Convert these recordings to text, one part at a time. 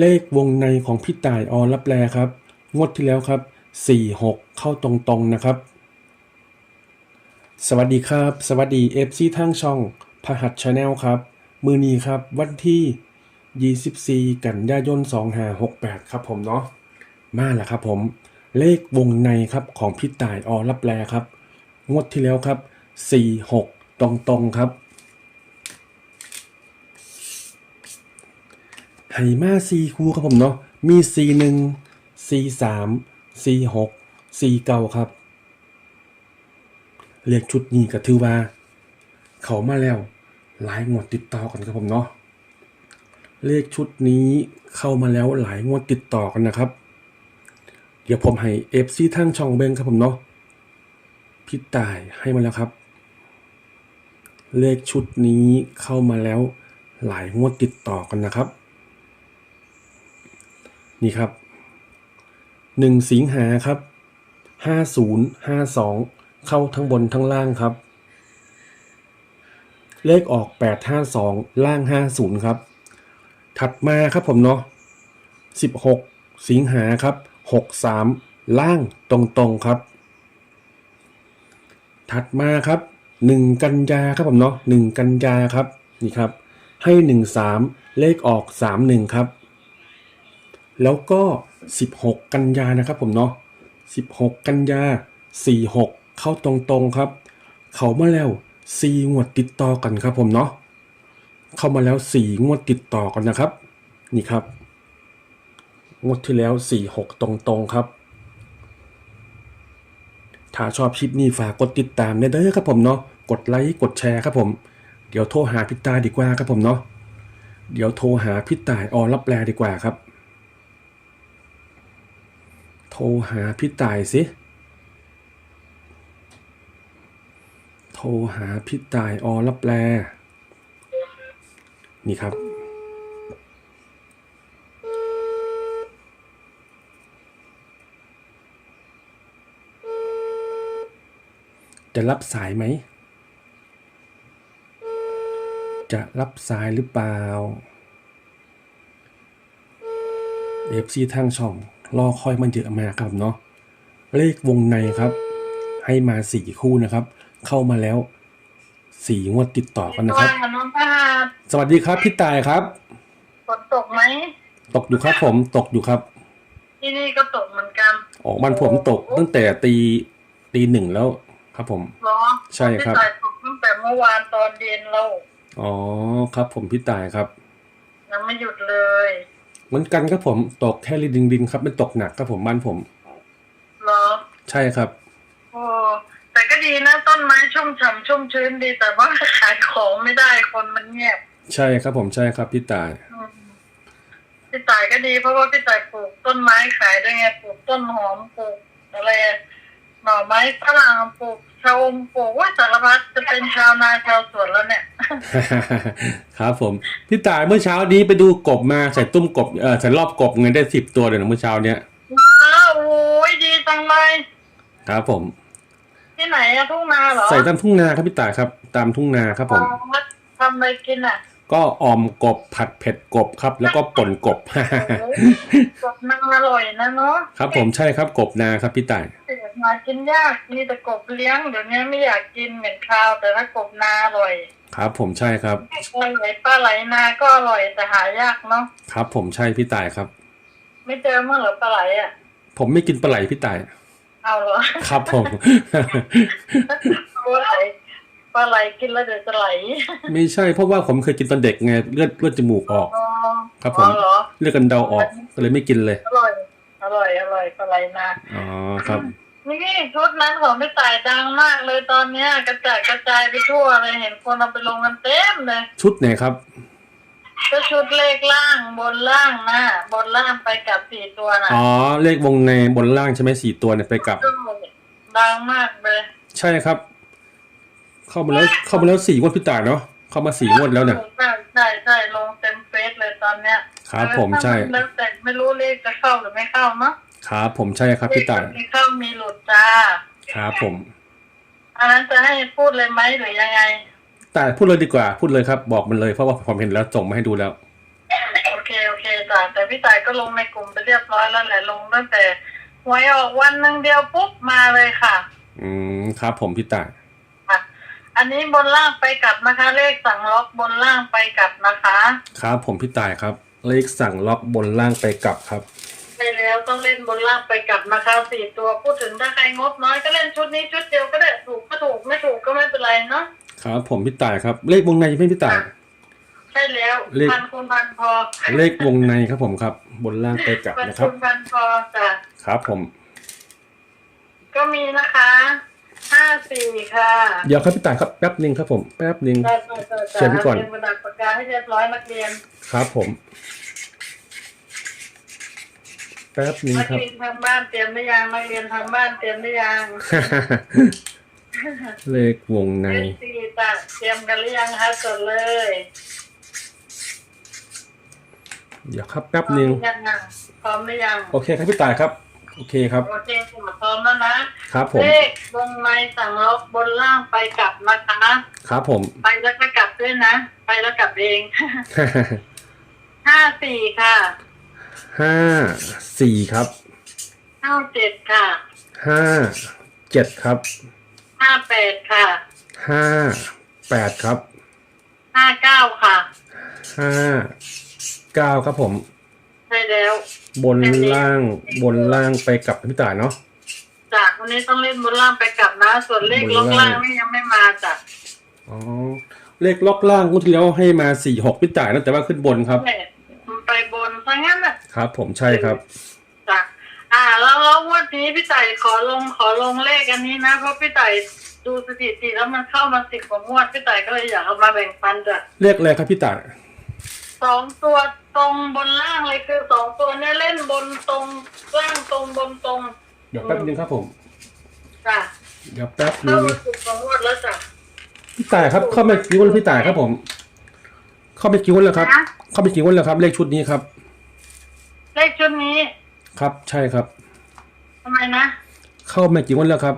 เลขวงในของพี่ต่ายอรับแลครับ งวดที่แล้วครับ 46 เข้าตรงๆนะครับ สวัสดีครับ สวัสดีเอฟซีทั้งช่องพหัสชาแนลครับ มือนี้ครับวันที่ 24 กันยายน 2568 ครับผมเนาะมาแล้วครับผม เลขวงในครับของพี่ต่ายอรับแลครับ งวดที่แล้วครับ 46 ตรงๆครับ ไหมาซีคูครับผมเนาะมีซีหนึ่งซีสามซีหกซีเก้าครับเรียกชุดนี้ก็ถือว่า เขามาแล้วหลายงวดติดต่อกันครับผมเนาะเลขชุดนี้เข้ามาแล้วหลายงวดติดต่อกันนะครับ เดี๋ยวผมให้เอฟซีทั้งช่องเบงครับผมเนาะพี่ตายให้มาแล้วครับ เลขชุดนี้เข้ามาแล้วหลายงวดติดต่อกันนะครับ นี่ครับหนึ่งสิงหาครับห้าศูนย์ห้าสองเข้าทั้งบนทั้งล่างครับ เลขออกแปดห้าสองล่างห้าศูนย์ครับ ถัดมาครับผมเนาะสิบหกสิงหาครับหกสามล่างตรงๆครับ ถัดมาครับหนึ่งกันยาครับผมเนาะหนึ่งกันยาครับนี่ครับ ให้หนึ่งสามเลขออกสามหนึ่งครับ แล้วก็ 16 กันยานะครับผมเนาะ16 กันยา 46 เข้าตรงๆครับ เขามาแล้ว 4 งวดติดต่อกันครับผมเนาะเข้ามาแล้ว 4 งวดติดต่อกันนะครับ นี่ครับ งวดที่แล้ว 46 ตรงๆครับถ้าชอบคลิปนี้ฝากกดติดตามเด้อครับผมเนาะกดไลค์กดแชร์ครับผม เดี๋ยวโทรหาพี่ตายดีกว่าครับผมเนาะเดี๋ยวโทรหาพี่ตายออรับแลดีกว่าครับ โทรหาพี่ต่ายสิโทรหาพี่ต่ายอรับแปล นี่ครับ จะรับสายไหม จะรับสายหรือเปล่า เอฟซีทางช่องรอคอยมันเยอะมากครับเนาะเลขวงในครับ ให้มาสี่คู่นะครับ เข้ามาแล้วสี่งวดติดต่อกันนะครับ ว่าน้องพาดสวัสดีครับพี่ตายครับ ฝนตกไหม ตกอยู่ครับผมตกอยู่ครับ ที่นี่ก็ตกเหมือนกันออกบ้านผมตกตั้งแต่ตีตีหนึ่งแล้วครับผม เหรอใช่ครับ ที่สายตกตั้งแต่เมื่อวานตอนเย็นเราอ๋อครับผมพี่ตายครับ ยังไม่หยุดเลย เหมือนกันครับผมตกแค่ริดิงดิงครับไม่ตกหนักครับผมบ้านผม เหรอใช่ครับ โอ้แต่ก็ดีนะต้นไม้ชุ่มฉ่ำชุ่มชื้นดีแต่ว่าขายของไม่ได้คนมันเงียบ ใช่ครับผมใช่ครับพี่ตาย อืมพี่ต่ายก็ดีเพราะว่าพี่ต่ายปลูกต้นไม้ขายด้วยไงปลูกต้นหอมปลูกอะไรอะหน่ อไม้ฝรั่งปลูกชะอมปลูกว่าสารพัดจะเป็นชาวนาชาวสวนแล้วเนี่ย ครับผม พี่ตายเมื่อเช้านี้ไปดูกบมาใส่ตุ้มกบเออใส่รอบกบเงินได้สิบตัวเลยนะเมื่อเช้าเนี้ยว้าวโอ้ยดีจังเลยครับผม ที่ไหนอะทุ่งนาเหรอใส่ตามทุ่งนาครับพี่ตายครับ ตามทุ่งนาครับผมอ๋อทำอะไรกินอะก็ออมกบผัดเผ็ดกบครับ แล้วก็ป่นกบโอ้ยกบนางอร่อยนะเนาะครับผมใช่ครับกบนาครับพี่ตาย เกิดมากินยากมีแต่กบเลี้ยงเดี๋ยวนี้ไม่อยากกินเหม็นคาวแต่ถ้ากบนาอร่อย ครับ ผมใช่ครับปลาไหลปลาไหลนาก็อร่อยแต่หายากเนาะครับ ผมใช่พี่ตายครับ ไม่เจอเมื่อเหรอปลาไหลอะผมไม่กินปลาไหลพี่ตายเอาเหรอครับผมปลาไหลปลาไหลกินแล้วเดี๋ยวจะไหล ไม่ใช่เพราะว่าผมเคยกินตอนเด็กไงเลือดเลือดจมูกออกอ๋อครับผมอ๋อเหรอเลือดกันเดาออกก็เลยไม่กินเลยอร่อยอร่อยอร่อยปลาไหลนาอ๋อครับ นี่ชุดนั้นของพี่ต่ายดังมากเลยตอนเนี้ย กระจายกระจายไปทั่วเลยเห็นคนเอาไปลงกันเต็มเลยชุดไหนครับ ก็ชุดเลขล่างบนล่างนะบนล่างไปกับสี่ตัวน่ะอ๋อ เลขวงในบนล่างใช่ไหมสี่ตัวเนี่ยไปกลับ ดังมากเลยใช่ครับ เข้ามาแล้วเข้ามาแล้วสี่งวดพี่ตายเนาะเข้ามาสี่งวดแล้วเนี่ย ใช่ใช่ใช่ลงเต็มเฟซเลยตอนเนี้ยครับผมใช่ แล้วแต่ไม่รู้เลขจะเข้าหรือไม่เข้าเนาะ ครับผมใช่ครับพี่ตายเลขที่เข้ามีหลุดจ้าครับผมอันนั้นจะให้พูดเลยไหมหรือยังไงแต่พูดเลยดีกว่า พูดเลยครับ บอกมันเลยเพราะว่าผมเห็นแล้วส่งมาให้ดูแล้ว โอเคเคโอเคจ้ะแต่พี่ต่ายก็ลงในกลุ่มไปเรียบร้อยแล้วแหละลงตั้งแต่หวยออกวันหนึ่งเดียวปุ๊บมาเลยค่ะ อืมครับผมพี่ต่ายค่ะอันนี้บนล่างไปกลับนะคะ เลขสั่งล็อกบนล่างไปกลับนะคะ ครับผมพี่ต่ายครับ เลขสั่งล็อกบนล่างไปกลับครับ ไปแล้วต้องเล่นบนล่างไปกลับนะคะสี่ตัวพูดถึงถ้าใครงบน้อยก็เล่นชุดนี้ชุดเดียวก็ได้ถูกก็ถูกไม่ถูกก็ไม่เป็นไรเนาะครับผมพี่ต่ายครับ เลขวงในใช่ไหมพี่ต่าย ใช่แล้วเลข พันคูณพันพอเลขวงในครับผมครับ บนล่างไปกลับพันนะครับคูณพันพอจ้ะครับผม ก็มีนะคะห้าสี่ค่ะเดี๋ยวครับพี่ต่ายครับแป๊บหนึ่งครับผมแป๊บหนึ่ง จ้ะจ้ะจ้ะเขียนก่อนเตรียมกระดาษปากกาให้เรียบร้อยนักเรียน ครับผม แป๊บหนึ่งนักครับเรียนทางบ้านเตรียมหรือยังนักเรียนทางบ้านเตรียมหรือยังเลขวงใน เอสซีจ้ะเตรียมกันหรือยังคะจดเลยเดี๋ยวครับแป๊บหนึ่งพร้อมยังอะพร้อมหรือยังโอเคครับพี่ต่ายครับ โอเคครับ โอเคค่ะพร้อมแล้วนะ ครับผม เลขวงในสั่งลบบนล่างไปกลับนะคะ ครับผม ไปแล้วก็กลับด้วยนะ ไปแล้วกลับเอง ห้าสี่ค่ะ ห้าสี่ครับห้าเจ็ดค่ะห้าเจ็ดครับห้าแปดค่ะห้าแปดครับห้าเก้าค่ะห้าเก้าครับผม ใช่แล้วบนล่างบนล่างไปกับพี่ต่ายเนาะจากวันนี้ต้องเล่นบนล่างไปกลับนะ ส่วนเลขบนลล่างงล่างนี่ยังไม่มาจ้ะอ๋อเลขล็อกล่างงวดที่แล้วให้มาสี่หกพี่ต่ายนะแต่ว่าขึ้นบนครับ ครับผมใช่ครับ จ้ะอ่า แล้วแล้วงวันนี้พี่ไต่ขอลงขอลงเลขอันนี้นะเพราะพี่ไต่ดูสถิติแล้วมันเข้ามาสิบกว่างวดพี่ไต่ก็เลยอยากเอามาแบ่งปันจ้ะเลขอะไรครับพี่ต่ายสองตัวตรงบนล่างเลยคือสองตัวเนี่ยเล่นบนตรงล่างตรงบนตรงเดี๋ยวแป๊บนึงครับผม จ้ะเดี๋ยวแป๊บนึเข้างมาสิบกว่างวดแล้วจ้ะ พี่ต่ายครับเข้ามากี่วันแล้วพี่ต่ายครับผม เข้าไปกี่วันแล้วครับ นะ เข้าไปกี่วันแล้วครับ เลขชุดนี้ครับ เลขชุดนี้ครับใช่ครับ ทำไมนะ เข้ามากี่วันแล้วครับ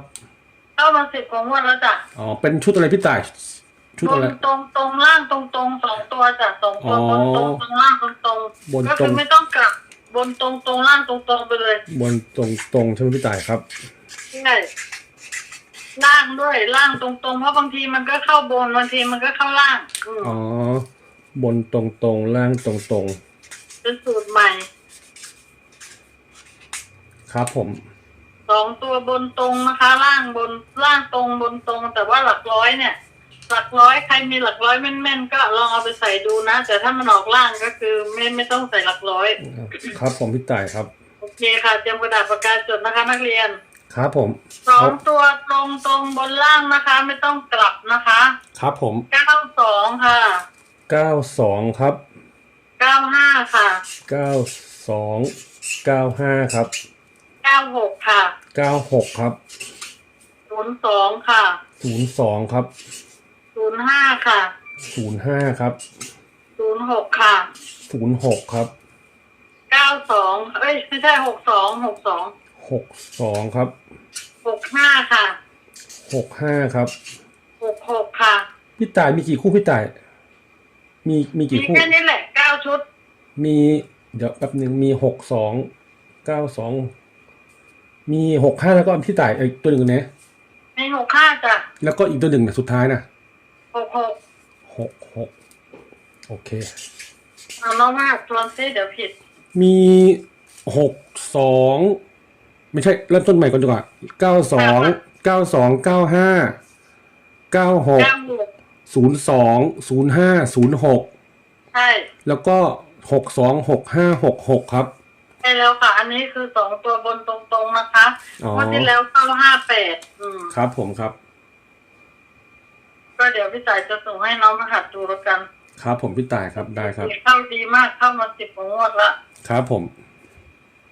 เข้ามาสิบกว่างวดแล้วจ้ะอ๋อเป็นชุดอะไรพี่ต่ายชุดบอะไรนตรงตรงล่างตรงตรงสองตัวจ้ะสองตัวอ๋อบนตรงตรงล่างตรงตรงบนก็ตรคืงอไม่ต้องกลับบนตรงตรงล่างตรงตรงไปเลยบนตรงตรงใช่ไหมพี่ต่ายครับ ใช่ล่างด้วยล่างตรงตรงเพราะบางทีมันก็เข้าบนบางทีมันก็เข้าล่างอืมอ๋อ บนตรงตรงล่างตรงตรงเป็นสูตรใหม่ ครับผมสองตัวบนตรงนะคะ ล่างบนล่างตรงบนตรง แต่ว่าหลักร้อยเนี่ย หลักร้อยใครมีหลักร้อยแม่นๆก็ลองเอาไปใส่ดูนะ แต่ถ้ามันออกล่างก็คือไม่ไม่ต้องใส่หลักร้อย ครับผมพี่ต่ายครับโอเคค่ะเตรียมกระดาษปากกาจดนะคะนักเรียนครับผมสองตัวตรงตรงบนล่างนะคะ ไม่ต้องกลับนะคะ ครับผมเก้าสองค่ะเก้าสองครับเก้าห้าค่ะเก้าสองเก้าห้าครับเก้าหกค่ะเก้าหกครับศูนย์สองค่ะศูนย์สองครับศูนย์ห้าค่ะศูนย์ห้าครับศูนย์หกค่ะศูนย์หกครับเก้าสองเอ้ยไม่ใช่หกสองหกสองหกสองครับหกห้าค่ะหกห้าครับหกหกค่ะพี่ต่ายมีกี่คู่พี่ต่าย มีมีมีกี่คู่ แค่นี้แหละเก้าชุด มีเดี๋ยวแป๊บหนึ่งมีหกสองเก้าสอง มีหกห้าแล้วก็พี่ต่ายอีกตัวหนึ่งนะมีหกห้าจ้ะแล้วก็อีกตัวหนึ่งนะสุดท้ายนะหกหกหกหกโอเคเอาน้องมาทวนซิเดี๋ยวผิด มีหกสองไม่ใช่เริ่มต้นใหม่ก่อนดีกว่าเก้าสองเก้าสองเก้าห้าเก้าหกเก้าหกศูนย์สองศูนย์ห้าศูนย์หกใช่แล้วก็หกสองหกห้าหกหกครับ ใช่แล้วค่ะ อันนี้คือสองตัวบนตรงๆนะคะอ๋อวันที่แล้วเข้าห้าแปดอืม ครับผมครับ ก็เดี๋ยวพี่จ่ายจะส่งให้น้องรหัสดูแล้วกันครับผมพี่ต่ายครับได้ครับ เข้าดีมากเข้ามาสิบกว่างวดละครับผม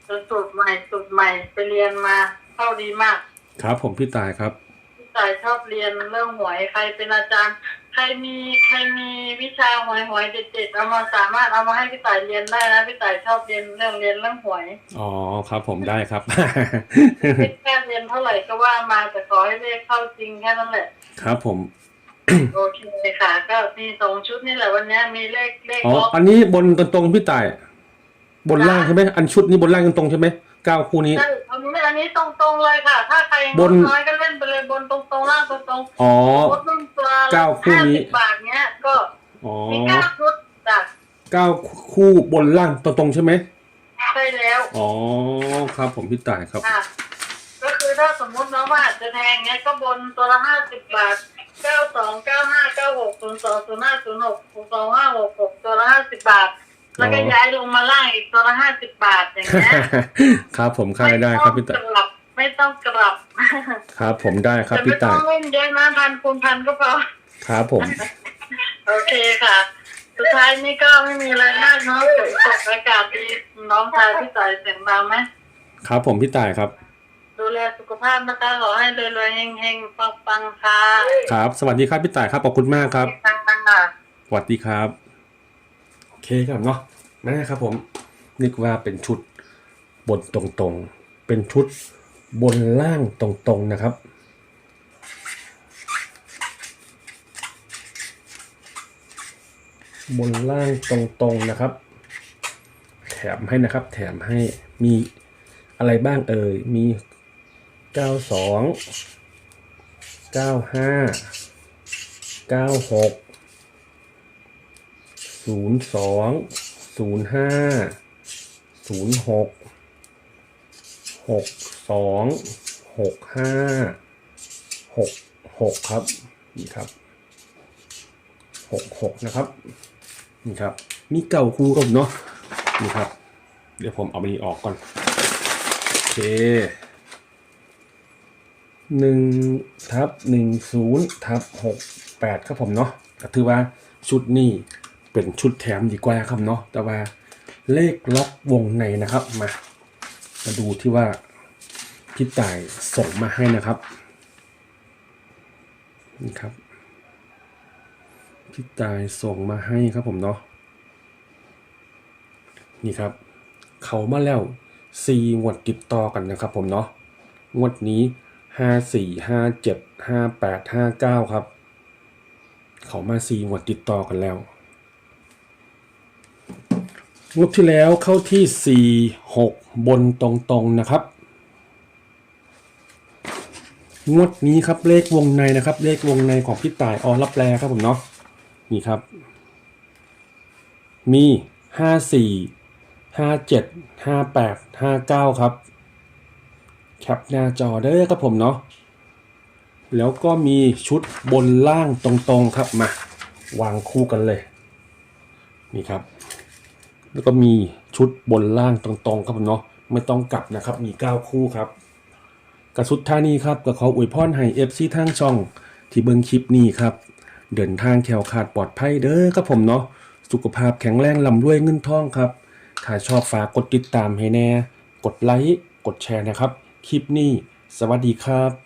เป็นสูตรใหม่สูตรใหม่ไปเรียนมา เข้าดีมาก ครับผมพี่ต่ายครับ พี่จ่ายชอบเรียนเรื่องหวยใครเป็นอาจารย์ ใครมีใครมีวิชาหวยหวยเด็ดๆเอามาสามารถเอามาให้พี่ต่ายเรียนได้นะพี่ต่ายชอบเรียนเรื่องเรียนเรื่องหวยอ๋อครับผมได้ครับคิดแค่เรียนเท่าไหร่ก็ว่ามาแต่ขอให้เลขเข้าจริงแค่นั้นแหละครับผมโอเคค่ะ ก็มีสองชุดนี่แหละวันนี้มีเลขเลขอ๋อล็อกอันนี้บนตรงๆพี่ต่าย บนล่างใช่ไหมอันชุดนี้บนล่างกันตรงใช่ไหมเก้าคู่นี้ใช่อั นนี้อันนี้ตรงๆเลยค่ะ ถ้าใครบน น้อยก็เล่นไปเลยบนตรงๆล่างตรงๆอ๋อ รถนุ่มตัวเก้าคู่นี้ ห้าสิบบาทเนี้ยก็อ๋อมีเก้าชุดจ้ะเก้าคู่บนล่างตรงๆใช่ไหมใช่แล้วอ๋อครับผมพี่ต่ายครับ ค่ะ ก็คือถ้าสมมติน้องว่าจะแทงเนี้ยก็บนตัวละห้าสิบบาทเก้าสองเก้าห้าเก้าหกศูนย์สองศูนย์ห้าศูนย์หกศูนย์สองห้าหกหกตัวละห้าสิบบาท แล้วก็อ๋อย้ายลงมาล่างอีกตัวละห้าสิบบาทอย่างเงี้ยครับผมค่ายได้ครับพี่ไม่ต่ายต้องกลับไม่ต้องกลับครับผมได้ครับแต่พี่ไม่ต้ต่าอยงเล่นเยอะนะพันคูณพันก็พอครับผม โอเคค่ะ สุดท้ายนี้ก็ไม่มีอะไรมากเนาะฝนตกอากาศดีน้องชายพี่ต่อยเสียงดังไหมครับผมพี่ต่ายครับ ดูแลสุขภาพนะคะขอให้รวยๆเฮงๆปังๆค่ะครับ สวัสดีครับพี่ต่ายครับขอบคุณมากครับปังๆค่ะสวัสดีครับโอ เคครับเนาะนะครับผมนึกว่าเป็นชุดบนตรงๆ เป็นชุดบนล่างตรงๆนะครับ บนล่างตรงๆนะครับ แถมให้นะครับ แถมให้มีอะไรบ้างเอ่ย มี 92 95 96 ศูนย์สองศูนย์ห้าศูนย์หกหกสองหกห้าหกหกครับนี่ครับหกหกนะครับนี่ครับ มีเก่าคู่กับเนาะนี่ครับ เดี๋ยวผมเอาไปนี้ออกก่อน โอเคหนึ่งทับหนึ่งศูนย์ทับหกแปดครับผมเนาะก็ถือว่าชุดนี้ เป็นชุดแถมดีกว่าครับเนาะแต่ว่าเลขล็อกวงในนะครับมามาดูที่ว่าพี่ต่ายส่งมาให้นะครับนี่ครับพี่ต่ายส่งมาให้ครับผมเนาะนี่ครับ เขามาแล้วสี่งวดติดต่อกันนะครับผมเนาะงวดนี้ห้าสี่ห้าเจ็ดห้าแปดห้าเก้าครับ เขามาสี่งวดติดต่อกันแล้ว งวดที่แล้วเข้าที่ 4 6 บนตรงๆนะครับ งวดนี้ครับเลขวงในนะครับ เลขวงในของพี่ต่ายออรับแปลครับผมเนาะนี่ครับ มี 5 4 5 7 5 8 5 9 ครับ แคปหน้าจอเด้ครับผมเนาะแล้วก็มีชุดบนล่างตรงๆครับมาวางคู่กันเลย นี่ครับ แล้วก็มีชุดบนล่างตรงๆครับผมเนาะไม่ต้องกลับนะครับ มี 9 คู่ครับกระสุดท่านี้ครับก็ขออวยพรให้เอฟซีทางช่องที่เบิ่งคลิปนี้ครับ เดินทางแถวขาดปลอดภัยเด้อครับผมเนาะสุขภาพแข็งแรงลำรวยเงินทองครับ ถ้าชอบฝากกดติดตามให้แน่ กดไลค์ กดแชร์นะครับ คลิปนี้ สวัสดีครับ